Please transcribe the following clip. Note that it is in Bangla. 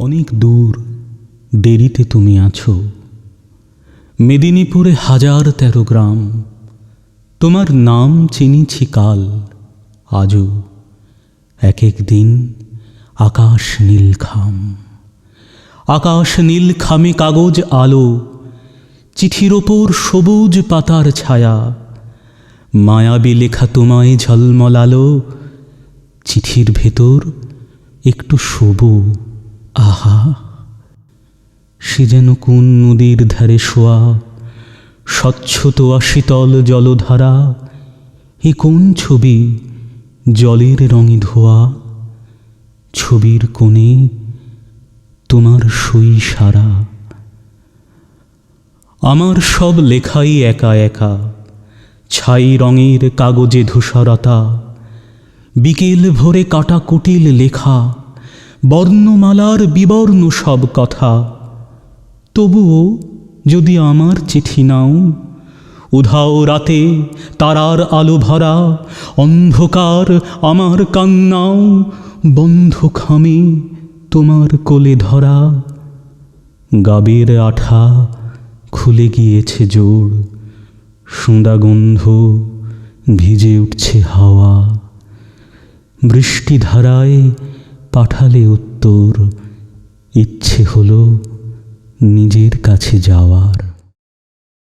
অনেক দূর দেরিতে তুমি আছো। মেদিনীপুরে হাজার তেরো গ্রাম। তোমার নাম চিনিছি কাল, আজও এক এক দিন আকাশ নীল খাম। আকাশ নীল খামে কাগজ আলো, চিঠির ওপর সবুজ পাতার ছায়া। মায়াবী লেখা তোমায় ঝলমলালো, চিঠির ভেতর একটু শোবো। আহা, সে যেন কোন নদীর ধারে শোয়া স্বচ্ছ তোয়া শীতল জলধারা, এ কোন ছবি জলের রঙে ধোয়া, ছবির কোণে তোমার সই সারা। আমার সব লেখাই একা একা, ছাই রঙের কাগজে ধূসরতা, বিকেল ভোরে কাটা কুটিল লেখা বর্ণমালার বিবর্ণ সব কথা। তবুও যদি আমার চিঠি নাও, উধাও রাতে তারার আলো ভরা, অন্ধকার আমার কান্নাও বন্ধ খামে তোমার কোলে ধরা। গাবের আঠা খুলে গিয়েছে জোড় সুঁদা গন্ধ ভিজে উঠছে হাওয়া। বৃষ্টিধারায় পাঠালে উত্তর ইচ্ছে হলো নিজের কাছে যাওয়ার।